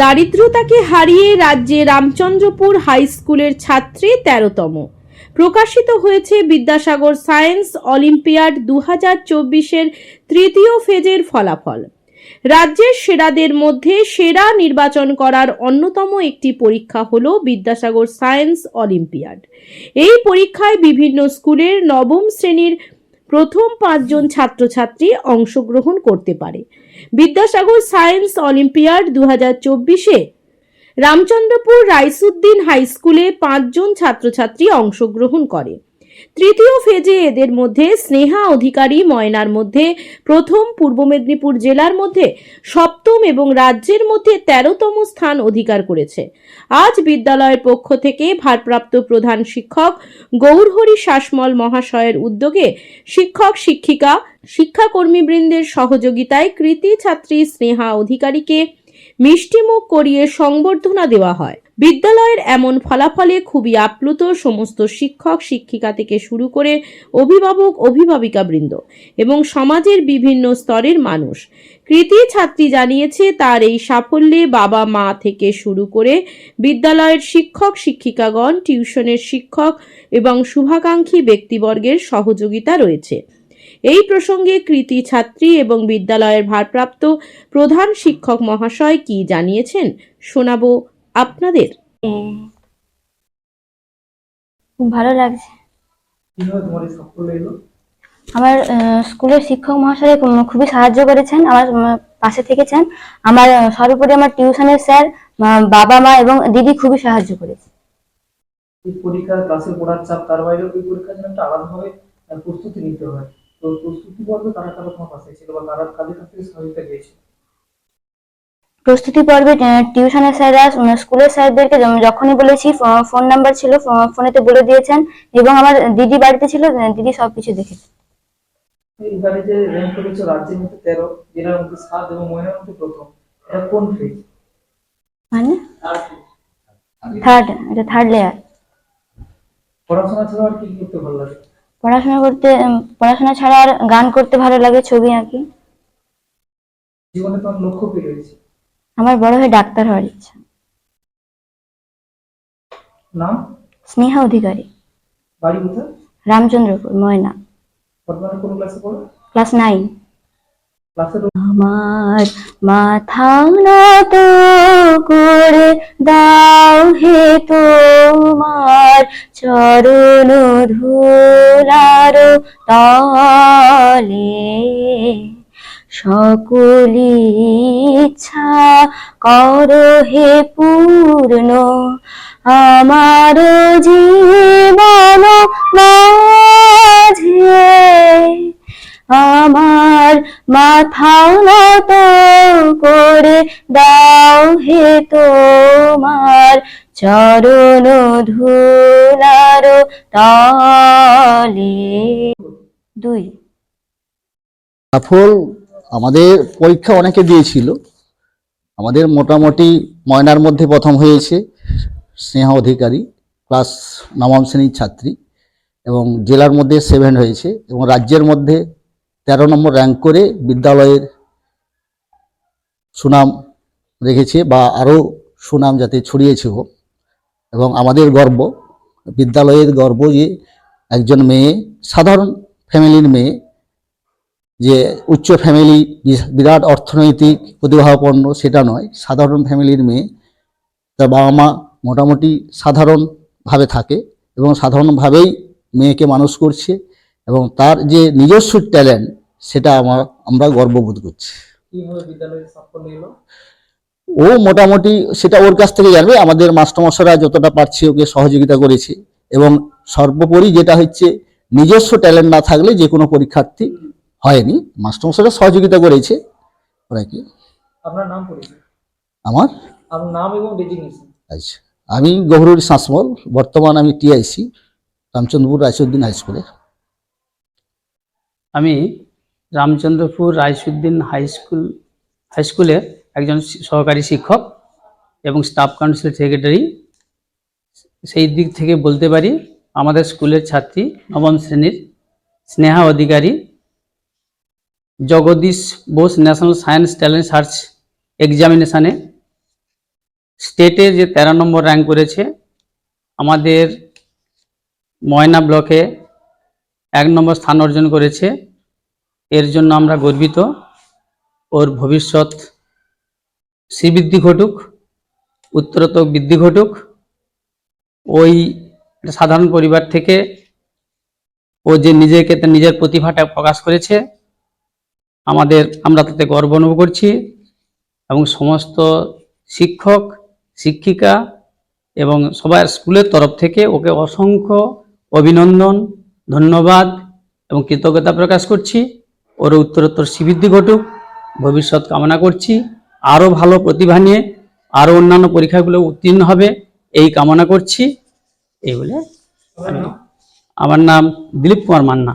দারিদ্রতাকে হারিয়ে রাজ্যে রামচন্দ্রপুর হাই স্কুলের ছাত্রী তেরোতম। প্রকাশিত হয়েছে বিদ্যাসাগর সায়েন্স অলিম্পিয়াড দু হাজার চব্বিশের তৃতীয় ফেজের ফলাফল। রাজ্যের সেরাদের মধ্যে সেরা নির্বাচন করার অন্যতম একটি পরীক্ষা হল বিদ্যাসাগর সায়েন্স অলিম্পিয়াড। এই পরীক্ষায় বিভিন্ন স্কুলের নবম শ্রেণির প্রথম পাঁচজন ছাত্রছাত্রী অংশগ্রহণ করতে পারে। বিদ্যাসাগর সায়েন্স অলিম্পিয়াড দু হাজার চব্বিশে রামচন্দ্রপুর রাইসুদ্দিন হাই স্কুলে পাঁচজন ছাত্রছাত্রী অংশগ্রহণ করে। তৃতীয় ফেজে এদের মধ্যে স্নেহা অধিকারী ময়নার মধ্যে, প্রথম পূর্ব মেদিনীপুর জেলার মধ্যে, সপ্তম এবং রাজ্যের মধ্যে তেরোতম স্থান অধিকার করেছে। আজ বিদ্যালয়ের পক্ষ থেকে ভারপ্রাপ্ত প্রধান শিক্ষক গৌরহরি শাসমল মহাশয়ের উদ্যোগে শিক্ষক শিক্ষিকা, শিক্ষাকর্মীবৃন্দের সহযোগিতায় কৃতি ছাত্রী স্নেহা অধিকারীকে মিষ্টিমুখ করিয়ে সংবর্ধনা দেওয়া হয়। বিদ্যালয়ের এমন ফলাফলে খুবই আপ্লুত সমস্ত শিক্ষক, শিক্ষিকা থেকে শুরু করে অভিভাবক অভিভাবিকা বৃন্দ এবং সমাজের বিভিন্ন স্তরের মানুষ। কৃতি ছাত্রী জানিয়েছে, তার এই সাফল্যে বাবা মা থেকে শুরু করে বিদ্যালয়ের শিক্ষক, শিক্ষিকাগণ, টিউশনের শিক্ষক এবং শুভাকাঙ্ক্ষী ব্যক্তিবর্গের সহযোগিতা রয়েছে। এই প্রসঙ্গে কৃতি ছাত্রী এবং বিদ্যালয়ের ভারপ্রাপ্ত প্রধান শিক্ষক মহাশয় কি জানিয়েছেন, শোনাবো আপনাদের? খুব ভালো লাগছে। আমার স্কুলের শিক্ষক মহাশয় খুবই সাহায্য করেছেন আমার পাশে থেকেছেন। আমার সর্বোপরি আমার টিউশনের স্যার বাবা মা এবং দিদি খুবই সাহায্য করেছে। ক্লাসে পড়ার চাপ তার বাইরেও এই পরীক্ষার জন্য একটা আলাদাভাবে প্রস্তুতি নিতে হয়। তো প্রস্তুতি পর্বে কারা তোমার পাশে ছিল বা কাদের কাছ থেকে সহযোগিতা পেয়েছে প্রস্তুতি পর্বে টিউশনের স্যাররা স্কুলের স্যারদেরকে যখনই বলেছি ফোন নাম্বার ছিল ফোনেতে বলে দিয়েছেন এবং আমার দিদি বাড়িতে ছিল দিদি সবকিছু দেখেছে এখানে যে র্যাঙ্ক করেছ রাজ্যের মধ্যে তেরো জেলার মধ্যে সাত এবং মহিলার মধ্যে প্রথম। এটা কোন ফেজ মানে? থার্ড এটা থার্ড লেয়ার পড়াশোনা ছাড়া আর কি কি করতে ভালো লাগে? পড়াশোনা করতে পড়াশোনা ছাড়া আর গান করতে ভালো লাগে ছবি আঁকি। জীবনে তোমার লক্ষ্য কি রয়েছে। আমার বড় হয়ে ডাক্তার হওয়ার ইচ্ছা। নাম? স্নেহা অধিকারী। বাড়ি কোথায়? রামচন্দ্রপুর ময়না। বর্তমানে কোন ক্লাসে পড়ো? Class nine. আমার মাথা নত করে দাও হে তোমার চরণ ধুলার তলে। সকলি ইচ্ছা করো হে পূর্ণ। আমার জীবন মাঝে, আমার মাথা নত করে দাও হে তোমার চরণ ধুলার তলে। দুই। আমাদের পরীক্ষা অনেকে দিয়েছিল। আমাদের মোটামুটি ময়নার মধ্যে প্রথম হয়েছে স্নেহা অধিকারী, ক্লাস নবম শ্রেণির ছাত্রী এবং জেলার মধ্যে সেভেন হয়েছে এবং রাজ্যের মধ্যে তেরো নম্বর র্যাঙ্ক করে বিদ্যালয়ের সুনাম রেখেছে বা আরও সুনাম যাতে ছড়িয়েছে হোক এবং আমাদের গর্ব, বিদ্যালয়ের গর্ব যে একজন মেয়ে, সাধারণ ফ্যামিলির মেয়ে যে উচ্চ ফ্যামিলি বিরাট অর্থনৈতিক প্রতিভাপন্ন সেটা নয় সাধারণ ফ্যামিলির মেয়ে তার বাবা মা মোটামুটি সাধারণভাবে থাকে এবং সাধারণভাবেই মেয়েকে মানুষ করছে এবং তার যে নিজস্ব ট্যালেন্ট সেটা আমার আমরা গর্ববোধ করছি। ও মোটামুটি সেটা ওর কাছ থেকে জানবে আমাদের মাস্টারমশাইরা যতটা পারছে ওকে সহযোগিতা করেছে এবং সর্বোপরি যেটা হচ্ছে নিজস্ব ট্যালেন্ট না থাকলে যে কোনো পরীক্ষার্থী হয়নি। মাস্টারমশাইরা সহযোগিতা করেছে। ওরা কি? আপনার নাম পরিচয়? আমার? আপনার নাম এবং ডেজিগনেশন আচ্ছা। আমি গৌরী শাসমল বর্তমান আমি টিআইসি রামচন্দ্রপুর রাইসুদ্দিন হাই স্কুলে আমি Ramchandrapur Raisuddin high school high স্কুলের একজন সহকারী শিক্ষক এবং স্টাফ কাউন্সিল সেক্রেটারি। সেই দিক থেকে বলতে পারি আমাদের স্কুলের ছাত্রী নবম শ্রেণির Sneha Adhikari. Jagadish Bose national science talent search এক্সামিনেশানে। স্টেটে যে তেরো নম্বর র্যাঙ্ক করেছে, আমাদের ময়না ব্লকে এক নম্বর স্থান অর্জন করেছে। এর জন্য আমরা গর্বিত। ওর ভবিষ্যৎ শ্রীবৃদ্ধি ঘটুক, উত্তরোত্তর বৃদ্ধি ঘটুক। ওই সাধারণ পরিবার থেকে ও যে নিজেকে, নিজের প্রতিভাটা প্রকাশ করেছে আমাদের আমরা তাতে গর্ব অনুভব করছি এবং সমস্ত শিক্ষক শিক্ষিকা এবং সবাই স্কুলের তরফ থেকে ওকে অসংখ্য অভিনন্দন ধন্যবাদ এবং কৃতজ্ঞতা প্রকাশ করছি। ওর উত্তরোত্তর শ্রীবৃদ্ধি ঘটুক। ভবিষ্যৎ কামনা করছি। আরও ভালো প্রতিভা নিয়ে আরও অন্যান্য পরীক্ষাগুলো উত্তীর্ণ হবে এই কামনা করছি। এই বলে আমার নাম দিলীপ কুমার মান্না।